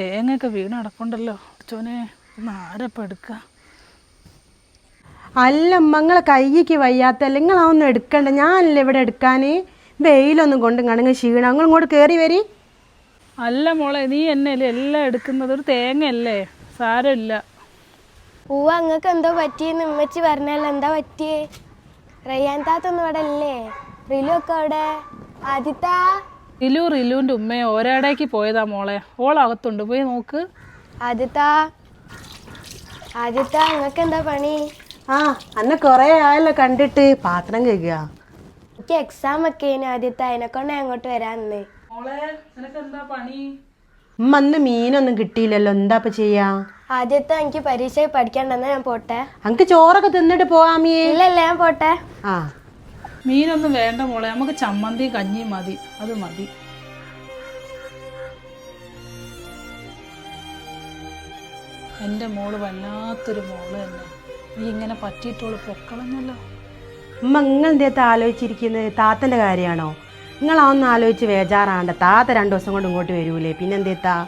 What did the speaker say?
തേങ്ങയൊക്കെ വീണ് അടപ്പുണ്ടല്ലോ ചോനെ ഒന്ന് ആരപ്പം എടുക്കുക അല്ല അമ്മങ്ങളെ കയ്യിക്ക് വയ്യാത്തല്ല നിങ്ങളതൊന്നും എടുക്കണ്ട. ഞാനല്ലേ ഇവിടെ എടുക്കാൻ വെയിലൊന്നും കൊണ്ട് കണങ്ങ് ക്ഷീണം. നിങ്ങൾ ഇങ്ങോട്ട് കയറി വരി. അല്ല മോളെ നീ എന്നല്ലേ എല്ലാം എടുക്കുന്നത്? ഒരു തേങ്ങയല്ലേ? സാരമില്ല. പൂവ അങ്ങക്ക് എന്തോ പറ്റിയെന്ന് ഉമ്മച്ചി പറഞ്ഞല്ലോ എന്താ പറ്റിയേ? റയ്യാൻ താത്തൊന്നും ഇവിടെ അല്ലേ റിലു ഒക്കെ അവിടെ? ആദിത്താ? റിലു റിലുവിന്റെ ഉമ്മയെ ഒരാടേക്ക് പോയതാ മോളെ. ഓളകത്തുണ്ട്. പോയി നോക്ക്. ആദിത്താ ആദിത്താ നിങ്ങൾക്ക് എന്താ പണി? ആ അന്നെ കൊറേ ആയല്ലോ കണ്ടിട്ട്. പാത്രം കഴിക്കുക എനിക്ക് എക്സാം ഒക്കെ ഇനി ആദ്യത്തെ അതിനെ കൊണ്ട് അങ്ങോട്ട് വരാന്ന്. മോളെ നിനക്ക് എന്താ പണി? ഉമ്മ അന്ന് മീനൊന്നും കിട്ടിയില്ലല്ലോ. എന്താ ഇപ്പൊ ചെയ്യാ? ആദ്യത്തെ എനിക്ക് പരീക്ഷ പഠിക്കണ്ടെന്നാ ഞാൻ പോട്ടെ? അനക്ക് ചോറൊക്കെ തിന്നിട്ട് പോവാമിയേ ഇല്ലല്ല ഞാൻ പോട്ടെ. ആ. മീനൊന്നും വേണ്ട മോളെ. നമുക്ക് ചമ്മന്തി കഞ്ഞി മതി. അത് മതി. എന്റെ മോൾ വല്ലാത്തൊരു മോൾ തന്നെ. നീ ഇങ്ങനെ പറ്റിയിട്ടോൾ പൊക്കളഞ്ഞല്ലോ. അമ്മ നിങ്ങൾ എന്തേത്ത് ആലോചിച്ചിരിക്കുന്നത് താത്തന്റെ കാര്യമാണോ? നിങ്ങൾ അതൊന്നും ആലോചിച്ച് വേജാറാണ്ട. താത്ത രണ്ടു ദിവസം കൊണ്ട് ഇങ്ങോട്ട് വരൂലേ. പിന്നെന്തേത്താ